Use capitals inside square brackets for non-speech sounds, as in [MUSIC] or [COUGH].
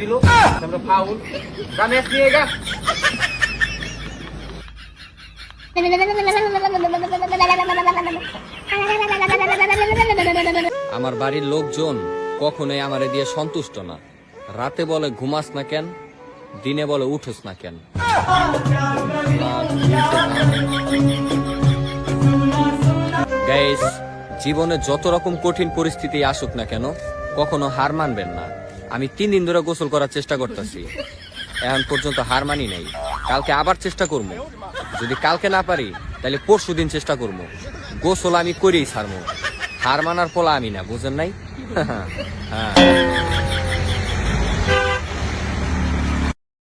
দিল ফাউল রমেশ গা আমার বাড়ির লোকজন কখনোই আমারে দিয়ে সন্তুষ্ট না। রাতে বলে, ঘুমাস না কেন? দিনে বলো উঠোস না কেন? জীবনে যত রকম কঠিন পরিস্থিতি আসুক না কেন, কখনো হার মানবেন না। আমি তিন দিন ধরে গোসল করার চেষ্টা করতেছি। এখন পর্যন্ত হার মানি নাই। কালকে আবার চেষ্টা করব। যদি কালকে না পারি, তাহলে পরশু দিন চেষ্টা করব। গোসল আমি করেই ছাড়বো। হার মানার ফলা আমি না, বুঝেন নাই? [LAUGHS] হ্যাঁ।